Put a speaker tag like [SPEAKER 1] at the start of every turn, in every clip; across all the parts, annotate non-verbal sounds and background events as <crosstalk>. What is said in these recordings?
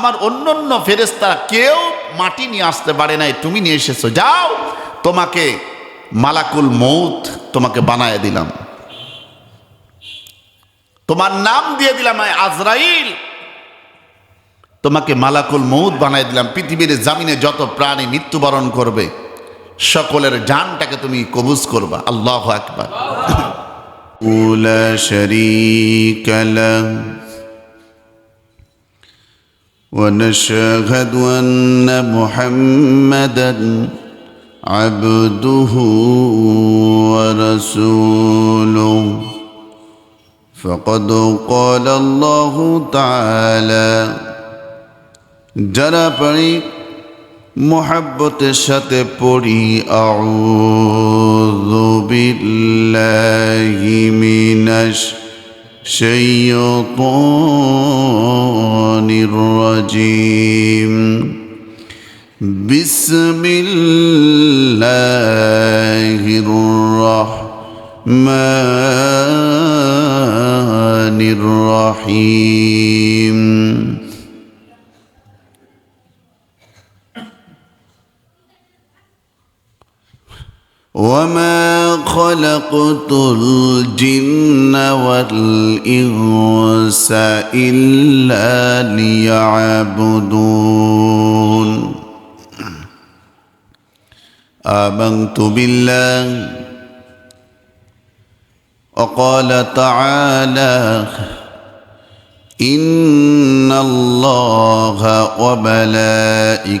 [SPEAKER 1] আমার অন্য অন্য ফেরেস্তারা কেউ মাটি নিয়ে আসতে পারে নাই, তুমি নিয়ে এসেছ, যাও, তোমাকে মালাকুল মৌত তোমাকে বানায় দিলাম। তোমার নাম দিয়ে দিলাম আজরাইল। তোমাকে মালাকুল মৌত বানায় দিলাম, পৃথিবীর জামিনে যত প্রাণী মৃত্যুবরণ করবে, সকলের জানটাকে তুমি কবুজ করবা, আল্লাহ উল উলা ونشهد أن محمدا عبده ورسوله فقد قال الله تعالى যারা পারি মোহাব্বতের সাথে পড়ি আউযু বিল্লাহি মিনাশ الشيطان الرجيم. بسم الله الرحمن الرحيم. وما خلقت الجن والإنس إلا ليعبدون. آمنت بالله. وقال تعالى إن الله وملائكته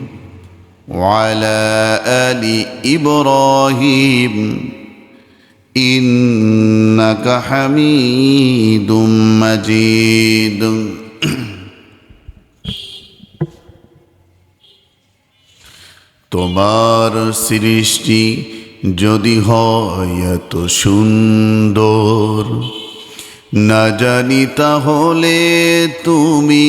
[SPEAKER 1] وعلى ال ابراهيم انك حميد مجيد তোমার সৃষ্টি যদি হয় এত সুন্দর না জানি তাহলে তুমি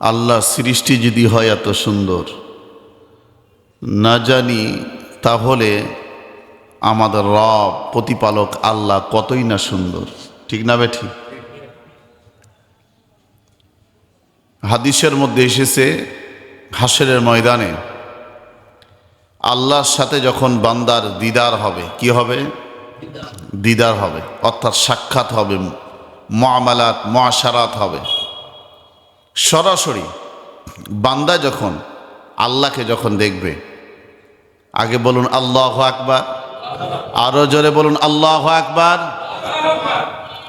[SPEAKER 1] আল্লাহ সৃষ্টি যদি হয় এত সুন্দর। না জানি তাহলে আমাদের রব, প্রতিপালক আল্লাহ কতই না সুন্দর। ঠিক না বেঠি? হাদিসের মধ্যে এসেছে হাসরের ময়দানে, আল্লাহর সাথে যখন বান্দার দিদার হবে, কি হবে? দিদার হবে। অর্থাৎ সাক্ষাৎ হবে মামালাত মহাসারাত হবে। সরাসরি বান্দা যখন আল্লাহকে যখন দেখবে, আগে বলুন আল্লাহ আকবার, আরও জোরে বলুন আল্লাহ আকবার।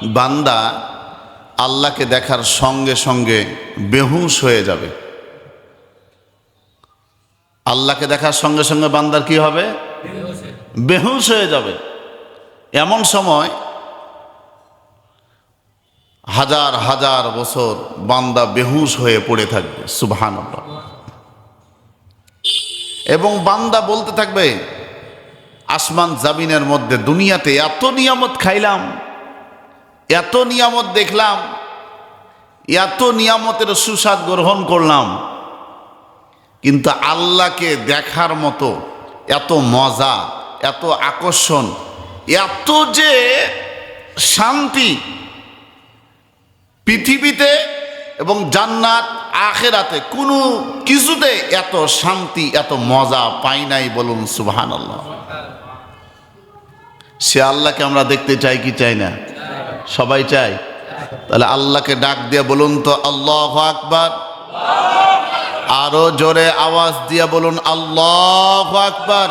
[SPEAKER 1] বান্দা আল্লাহকে দেখার সঙ্গে সঙ্গে বেহুশ হয়ে যাবে। আল্লাহকে দেখার সঙ্গে সঙ্গে বান্দার কি হবে? বেহুশ হয়ে যাবে। এমন সময় হাজার হাজার বছর বান্দা বেহুশ হয়ে পড়ে থাকবে সুবহান এবং বান্দা বলতে থাকবে, আসমান জামিনের মধ্যে দুনিয়াতে এত নিয়ামত খাইলাম, এত নিয়ামত দেখলাম, এত নিয়ামতের সুস্বাদ গ্রহণ করলাম, কিন্তু আল্লাহকে দেখার মতো এত মজা, এত আকর্ষণ, এত যে শান্তি পৃথিবীতে এবং জান্নাত আখেরাতে কোনো কিছুতে এত শান্তি, এত মজা পাই নাই বলুন সুবহান আল্লাহ সে আল্লাহকে আমরা দেখতে চাই কি চাই না? সবাই চাই তাহলে আল্লাহকে ডাক দিয়ে বলুন তো আল্লাহ আকবার। আরও জোরে আওয়াজ দিয়ে বলুন আল্লাহ আকবার।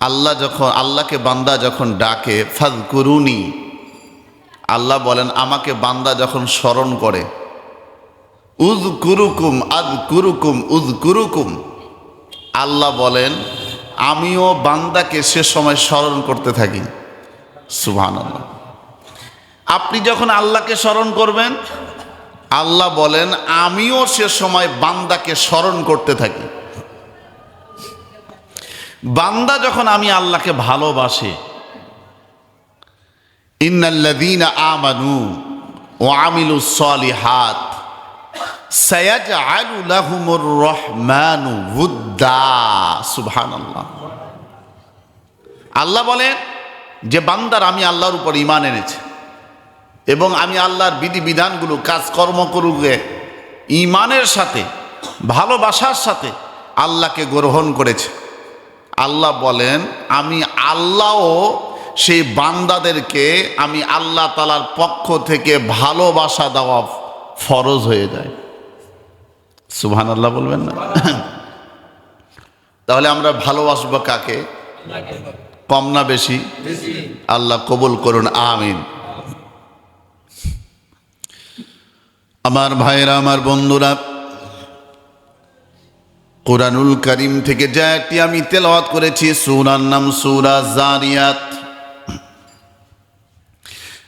[SPEAKER 1] আল্লাহ যখন, আল্লাহকে বান্দা যখন ডাকে ফাজ আল্লাহ বলেন, আমাকে বান্দা যখন স্মরণ করে উজ কুরুকুম আদ কুরুকুম উজ কুরুকুম আল্লাহ বলেন, আমিও বান্দাকে সে সময় স্মরণ করতে থাকি। সুবহান আপনি যখন আল্লাহকে স্মরণ করবেন, আল্লাহ বলেন, আমিও সে সময় বান্দাকে স্মরণ করতে থাকি। বান্দা যখন আমি আল্লাহকে ভালোবাসে ইন্নাল্লাযীনা আমানু ওয়া আমিলুস সালিহাত সায়াজআলু লাহুমুর রহমানু উদ্দা সুবহানাল্লাহ। আল্লাহ বলেন যে, বান্দার আমি আল্লাহর উপর ইমান এনেছে এবং আমি আল্লাহর বিধিবিধানগুলো, কাজকর্ম করুকে ইমানের সাথে, ভালোবাসার সাথে আল্লাহকে গ্রহণ করেছে। আল্লাহ বলেন, আমি আল্লাহও সেই বান্দাদেরকে আমি আল্লাহ তালার পক্ষ থেকে ভালোবাসা দেওয়া ফরজ হয়ে যায়। সুবহান আল্লাহ বলবেন না? তাহলে আমরা ভালোবাসবো কাকে? কম না বেশি? আল্লাহ কবুল করুন, আমিন। আমার ভাইরা আমার বন্ধুরা, কোরআনুল করিম থেকে যা একটি আমি তেলাওয়াত করেছি, সুরার নাম সুরা জারিয়াত।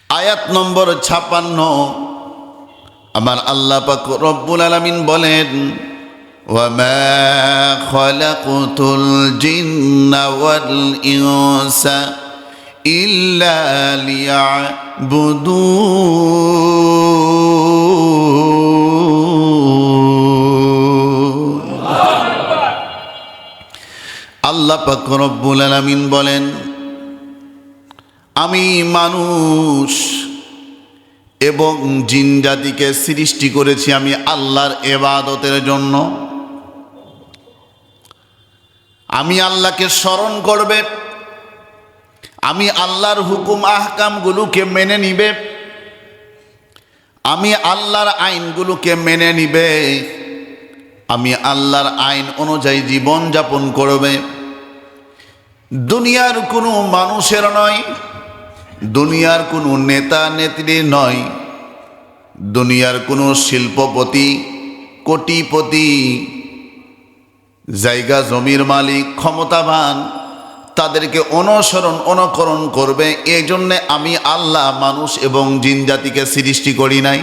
[SPEAKER 1] আয়াত নম্বর ছাপান্ন আমার আল্লাহ পাক রব্বুল আলামিন বলেন وما خلقت الجن والإنس إلا ليعبدون আল্লাহ পাক রব্বুল আলামিন বলেন আমি মানুষ এবং জিন জাতিকে সৃষ্টি করেছি আমি আল্লাহর এবাদতের জন্য। আমি আল্লাহকে স্মরণ করবে। আমি আল্লাহর হুকুম আহকামগুলোকে মেনে নিবে। আমি আল্লাহর আইনগুলোকে মেনে নিবে। আমি আল্লাহর আইন অনুযায়ী জীবন যাপন করবে। দুনিয়ার কোনো মানুষের নয় দুনিয়ার কোনো নেতা নেত্রী নয়। দুনিয়ার কোনো শিল্পপতি, কোটিপতি, জায়গা জমির মালিক, ক্ষমতাবান, তাদেরকে অনুসরণ, অনুকরণ করবে এই জন্যে আমি আল্লাহ, মানুষ এবং জিন জাতিকে সৃষ্টি করি নাই।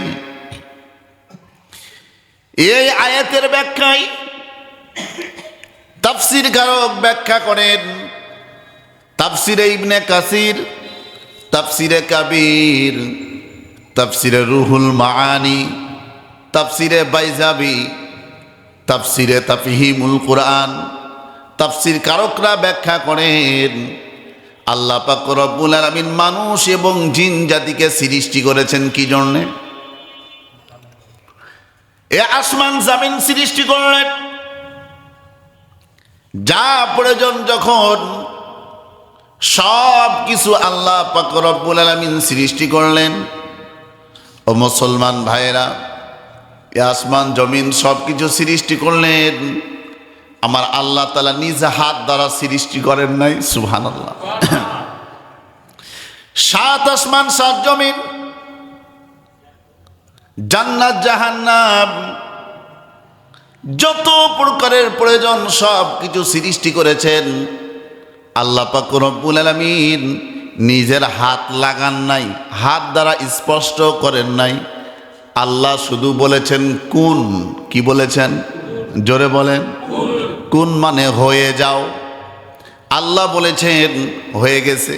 [SPEAKER 1] এই আয়াতের ব্যাখ্যায় তাফসির কারক ব্যাখ্যা করেন। তাফসিরে ইবনে কাসির তাফসিরে কাবির, তাফসিরে রুহুল মাআনি, তাফসিরে বাইজাবি, তাফসিরে তাফহিমুল কোরআন, তাফসির কারকরা ব্যাখ্যা করেন, আল্লাহ পাক রব্বুল আলামিন মানুষ এবং জিন জাতিকে সৃষ্টি করেছেন কি জন্যে? এ আসমান জামিন সৃষ্টি করলেন। যা প্রয়োজন যখন সব কিছু আল্লাহ পাক রব্বুল আলামিন সৃষ্টি করলেন। ও মুসলমান ভাইয়েরা আসমান জমিন সব কিছু সৃষ্টি করলেন। আমার আল্লাহ তালা নিজ হাত দ্বারা সৃষ্টি করেন নাই সুহান আল্লাহ সাত আসমান, সাত জমিন। জান্নাত, জাহান্নাম। যত প্রকারের প্রয়োজন সব কিছু সৃষ্টি করেছেন। আল্লাহ পাক রব্বুল আলামিন নিজের হাত লাগান নাই, হাত দ্বারা স্পষ্ট করেন নাই। আল্লাহ শুধু বলেছেন, কোন। কি বলেছেন? জোরে বলেন। কোন মানে হয়ে যাও। আল্লাহ বলেছেন, হয়ে গেছে।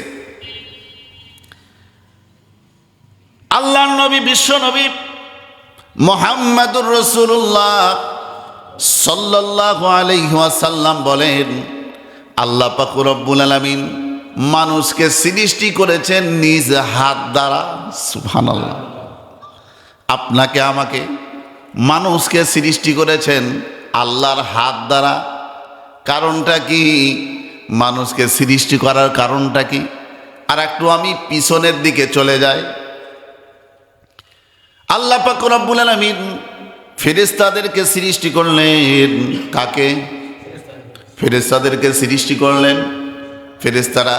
[SPEAKER 1] আল্লাহ নবী, বিশ্ব নবী মোহাম্মদুর রসুল্লাহ সাল্লাহ আলহাসাল্লাম বলেন আল্লাহ পাকুর রব্বুল আলমিন মানুষকে সৃষ্টি করেছেন নিজ হাত দ্বারা, সুবহানাল্লাহ। আপনাকে, আমাকে মানুষকে সৃষ্টি করেছেন আল্লাহর হাত দ্বারা। কারণটা কি? মানুষকে সৃষ্টি করার কারণটা কি? আর একটু আমি পিছনের দিকে চলে যাই। আল্লাহ পাক রব্বুল আলামিন ফেরেশতাদেরকে সৃষ্টি করলেন কাকে? ফেরেশতাদেরকে সৃষ্টি করলেন, ফেরেশতারা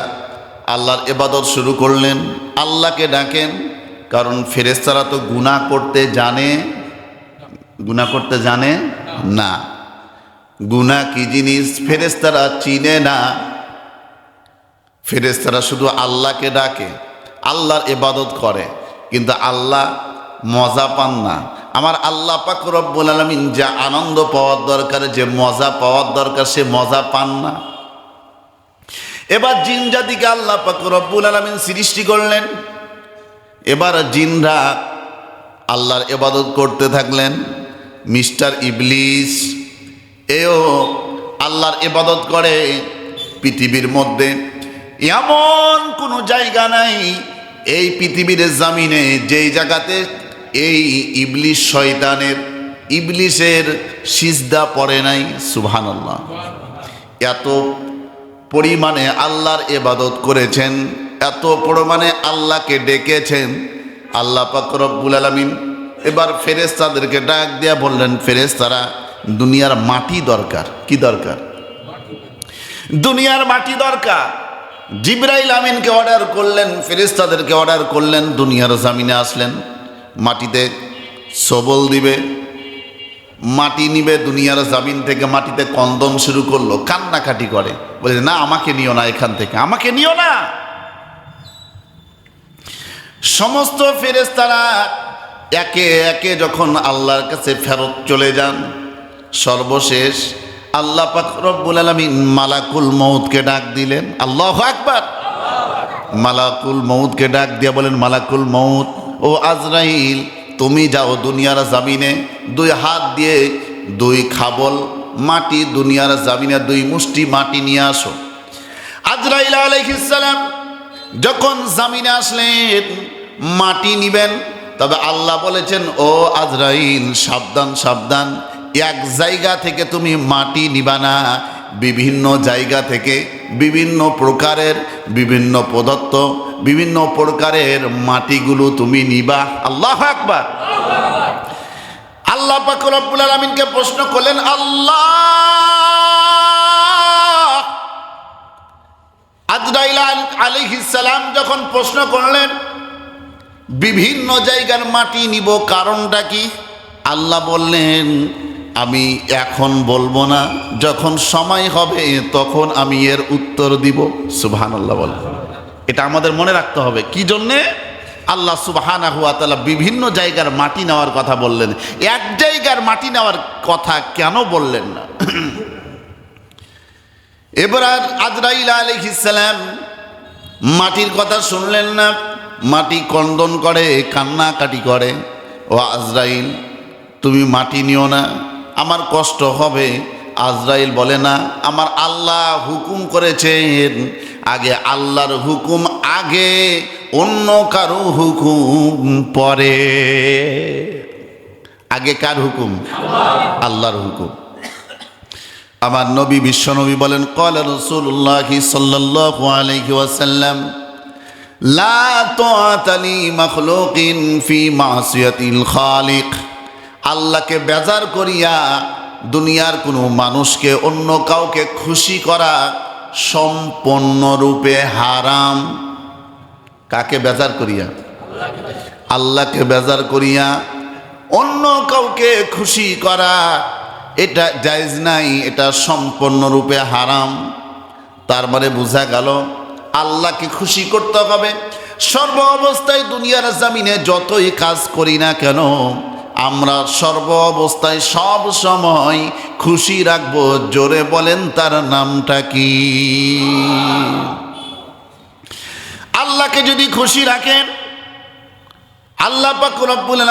[SPEAKER 1] আল্লাহর এবাদত শুরু করলেন, আল্লাহকে ডাকেন, কারণ ফেরেশতারা তো গুনাহ করতে জানে, গুনাহ করতে জানে না। গুনাহ কি জিনিস? ফেরেশতারা চিনে না। ফেরেশতারা শুধু আল্লাহকে ডাকে, আল্লাহর এবাদত করে, কিন্তু আল্লাহ মজা পান না। আমার আল্লাহ পাক রব্বুল আলমিন যা আনন্দ পাওয়ার দরকার, যে মজা পাওয়ার দরকার, সে মজা পান না। এবার জিন জাতিকে আল্লাহ পাক রব্বুল আলমিন সৃষ্টি করলেন। এবার জিনরা আল্লাহর এবাদত করতে থাকলেন। মিস্টার ইবলিস, এও আল্লাহর এবাদত করে পৃথিবীর মধ্যে। এমন কোনো জায়গা নাই, এই পৃথিবীর জামিনে, যেই জায়গাতে এই ইবলিশ শয়তানের, ইবলিশের সিজদা পড়ে নাই, সুবহানাল্লাহ। এত পরিমাণে আল্লাহর এবাদত করেছেন, এত পরিমাণে আল্লাহকে ডেকেছেন, আল্লাহ রব্বুল আলামিন এবার ফেরেশতাদেরকে ডাক দিয়া বললেন, ফেরেশতারা, দুনিয়ার মাটি দরকার, কি দরকার? দুনিয়ার মাটি দরকার। জিব্রাইল আমিনকে অর্ডার করলেন, ফেরেশতাদেরকে অর্ডার করলেন, দুনিয়ার জামিনে আসলেন। মাটিতে সবল দিবে, মাটি নিবে, দুনিয়ার জামিন থেকে মাটিতে কন্দন শুরু করল, কান্নাকাটি করে। বলে, না, আমাকে নিও না এখান থেকে, আমাকে নিও না। সমস্ত ফেরেশতারা একে একে যখন আল্লাহর কাছে ফেরত চলে যান, সর্বশেষ আল্লাহ পাক রব্বুল আলামিন মালাকুল মৌদকে ডাক দিলেন, আল্লাহ আকবার! মালাকুল মৌদকে ডাক দিয়ে বলেন, মালাকুল মৌত ও আজরাইল, তুমি যাও দুনিয়ার জামিনে, দুই হাত দিয়ে দুই খাবল মাটি দুনিয়ার জামিনে, দুই মুষ্টি মাটি নিয়ে আসো। আজরাইল আলাইহিসসালাম যখন জামিনে আসলেন, মাটি নিবেন, তবে আল্লাহ বলেছেন, ও আজরাইল, সাবধান সাবধান, এক জায়গা থেকে তুমি মাটি নিবা না, বিভিন্ন জায়গা থেকে বিভিন্ন প্রকারের বিভিন্ন পদার্থ বিভিন্ন প্রকারের মাটিগুলো তুমি নিবা। আল্লাহ আকবার। আল্লাহ পাক রব্বুল আলামিনকে প্রশ্ন করলেন, আল্লাহ! আজরাইল আলাইহিস সালাম যখন প্রশ্ন করলেন, বিভিন্ন জায়গার মাটি নিব কারণটা কি? আল্লাহ বললেন, আমি এখন বলব না, যখন সময় হবে তখন আমি এর উত্তর দিব। সুবহান আল্লাহ বল এটা আমাদের মনে রাখতে হবে। কি জন্যে? আল্লাহ সুবাহানা হুয়া তালা বিভিন্ন জায়গার মাটি নেওয়ার কথা বললেন। এক জায়গার মাটি নেওয়ার কথা কেন বললেন না? এবার আজরাইল আলহিসাম মাটির কথা শুনলেন না। মাটি কন্দন করে, কান্নাকাটি করে। ও আজরাইল, তুমি মাটি নিও না। আমার কষ্ট হবে। আজরাইল বলে না, আমার আল্লাহ হুকুম করেছেন, আগে আল্লাহর হুকুম আগে অন্য কারও হুকুম পরে। আগে কার হুকুম? আল্লাহর হুকুম। আমার নবী বিশ্বনবী বলেন, কল রসুল্লাহ আলাইহি ওয়াসাল্লাম, লা আল্লাহকে বেজার করিয়া দুনিয়ার কোনো মানুষকে, অন্য কাউকে খুশি করা সম্পূর্ণরূপে হারাম। কাকে বেজার করিয়া? আল্লাহকে বেজার করিয়া অন্য কাউকে খুশি করা, এটা জায়জ নাই, এটা সম্পূর্ণরূপে হারাম। তার মানে বোঝা গেল, আল্লাহকে খুশি করতে হবে। সর্ব অবস্থায় দুনিয়ার জামিনে যতই কাজ করি না কেন আমরা সর্ব অবস্থায় সব সময় খুশি রাখব। জোরে বলেন, তার নামটা কি? আল্লাহকে যদি খুশি রাখেন, আল্লাহ পাক রব্বুল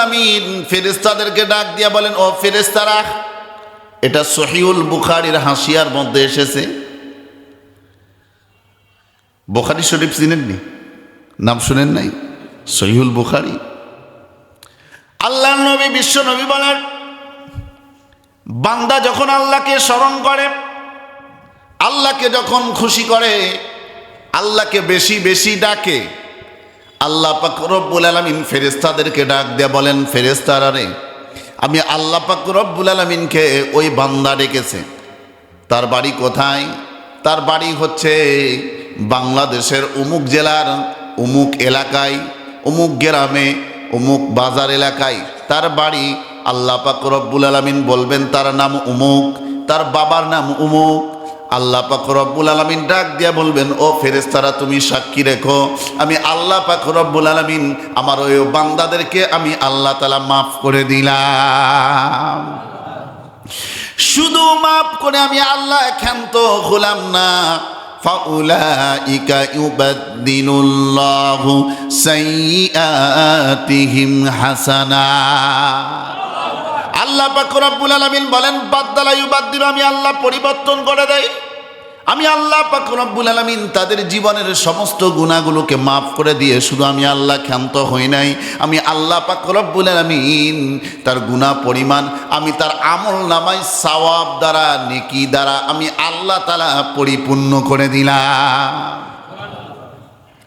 [SPEAKER 1] ফেরেশতাদেরকে ডাক দিয়া বলেন, ও ফেরেশতারা, এটা সহিউল বুখারীর হাসিয়ার মধ্যে এসেছে। বুখারি শরীফ চিনেননি? নাম শুনেন নাই? সহিউল বুখারী। আল্লাহ নবী, বিশ্ব নবী বলেন, বান্দা যখন আল্লাহকে স্মরণ করে, আল্লাহকে যখন খুশি করে, আল্লাহকে বেশি বেশি ডাকে, আল্লাহ পাক আলমিন ফেরেস্তাদেরকে ডাক দিয়ে বলেন ফেরেস্তারা রে, আমি আল্লাহ পাক আলমিনকে ওই বান্দা ডেকেছে। তার বাড়ি কোথায়? তার বাড়ি হচ্ছে বাংলাদেশের উমুক জেলার উমুক এলাকায় অমুক গ্রামে উমুক বাজার এলাকায়। তার বাড়ি আল্লাহ পাক রব্বুল আলমিন বলবেন, তার নাম উমুক, তার বাবার নাম উমুক। আল্লাহ পাক রব্বুল আলমিন ডাক দিয়া বলবেন, ও ফেরেস্তারা তুমি সাক্ষী রেখো। আমি আল্লাহ পাক রব্বুল আলমিন, আমার ওই বান্দাদেরকে আমি আল্লাহ তালা মাফ করে দিলাম। শুধু মাফ করে আমি আল্লাহ ক্ষান্ত হলাম না فأولئك يبدل الله سيئاتهم حسنات আল্লাহ পাক রব্বুল আলামিন বলেন বাদদালা ইউবাদদিল আমি আল্লাহ পরিবর্তন করে দেই আমি আল্লাহ পাক রব্বুল আলামিন তাদের জীবনের সমস্ত গুণাগুলোকে মাফ করে দিয়ে শুধু আমি আল্লাহ ক্ষান্ত হই নাই আমি আল্লাহ পাক রব্বুল আলামিন তার গুণা পরিমাণ, আমি তার আমল নামাই সওয়াব দ্বারা, নেকি দ্বারা আমি আল্লাহ তালা পরিপূর্ণ করে দিলাম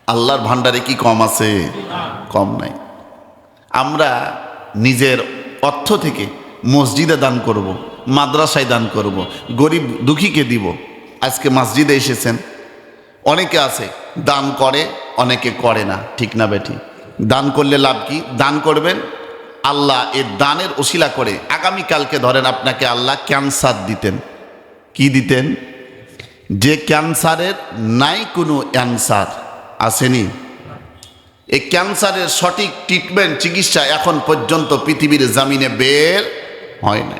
[SPEAKER 1] আল্লাহর ভান্ডারে কি কম আছে কম নাই আমরা নিজের অর্থ থেকে মসজিদে দান করব। মাদ্রাসায় দান করব। গরিব দুঃখীকে দিব আজকে মসজিদে এসেছেন। অনেকে আছে, দান করে, অনেকে করে না, ঠিক না বেঠি? দান করলে লাভ কি? দান করবেন। আল্লাহ এ দানের ওসিলা করে আগামীকালকে ধরেন আপনাকে আল্লাহ ক্যান্সার দিতেন। কি দিতেন? যে ক্যান্সারের নাই কোনো অ্যান্সার আসেনি। এই ক্যান্সারের সঠিক ট্রিটমেন্ট, চিকিৎসা এখন পর্যন্ত পৃথিবীর জামিনে বের হয় না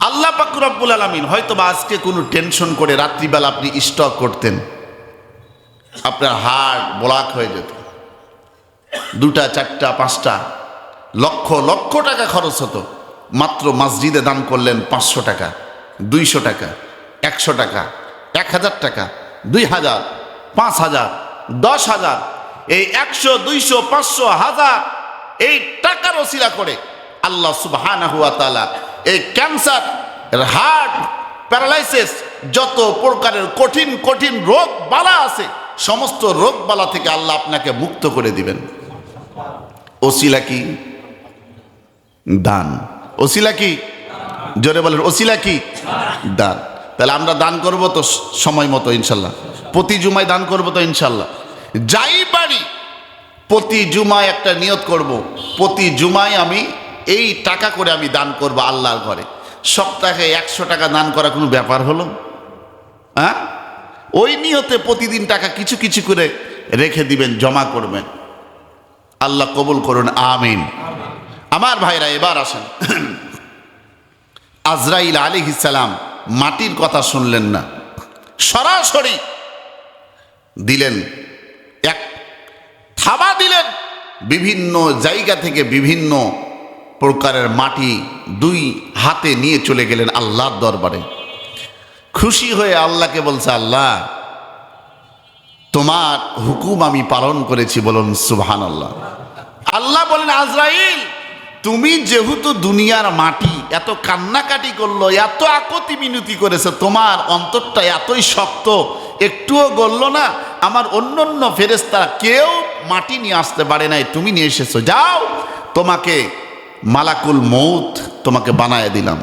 [SPEAKER 1] আল্লাহ পাকুরাবুল আলমিন হয়তো বা আজকে কোনো টেনশন করে রাত্রিবেলা আপনি স্টক করতেন। আপনার হার্ট ব্লক হয়ে যেত। দুটা, চারটা, পাঁচটা, লক্ষ লক্ষ টাকা খরচ হতো। মাত্র মসজিদে দান করলেন পাঁচশো টাকা, দুইশো টাকা, একশো টাকা, এক হাজার টাকা, দুই হাজার, পাঁচ হাজার, দশ হাজার, এই একশো, দুইশো, পাঁচশো হাজার, এই টাকার ওসিলা করে আল্লাহ তালা এই ক্যান্সার হার্ট প্যারালাইসিস যত প্রকারের কঠিন কঠিন রোগ বালা আছে, সমস্ত রোগ বালা থেকে আল্লাহ আপনাকে মুক্ত করে দিবেন। ওসিলা কি? দান। ওসিলা কি? জোরে বলেন, ওসিলা কি? দান। তাহলে আমরা দান করব তো সময় মতো, ইনশাল্লাহ। প্রতি জুমায় দান করব তো, ইনশাল্লাহ। যাই পারি, প্রতি জুমায় একটা নিয়ত করব। প্রতি জুমায় আমি এই টাকা করে আমি দান করব আল্লাহর ঘরে। সপ্তাহে একশো টাকা দান করা কোনো ব্যাপার হলো? হ্যাঁ? ওই নিয়তে প্রতিদিন টাকা কিছু কিছু করে রেখে দিবেন, জমা করবেন। আল্লাহ কবুল করুন, আমিন। আমার ভাইরা, এবার আসেন। <clears throat> আজরাইল আলী ইসালাম মাটির কথা শুনলেন না। সরাসরি দিলেন, এক থাবা দিলেন, বিভিন্ন জায়গা থেকে বিভিন্ন প্রকারের মাটি দুই হাতে নিয়ে চলে গেলেন আল্লাহর দরবারে। খুশি হয়ে আল্লাহকে বলছে, আল্লাহ, তোমার হুকুম আমি পালন করেছি বলুন সুবহান আল্লাহ আল্লাহ বলেন, আজরাইল, তুমি যেহেতু দুনিয়ার মাটি এত কান্নাকাটি করল, এত আকতি মিনতি করেছে, তোমার অন্তরটা এতই শক্ত, একটুও গলল না, আমার অন্য অন্য ফেরেস্তা কেউ মাটি নিয়ে আসতে পারে নাই, তুমি নিয়ে এসেছ, যাও, তোমাকে মালাকুল মৌত তোমাকে বানায় দিলাম।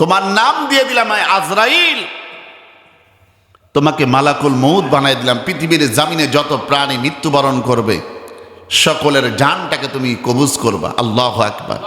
[SPEAKER 1] তোমার নাম দিয়ে দিলাম আজরাইল। তোমাকে মালাকুল মৌত বানায় দিলাম। পৃথিবীর জামিনে যত প্রাণী মৃত্যুবরণ করবে, সকলের জানটাকে তুমি কবুজ করবা। আল্লাহ একবার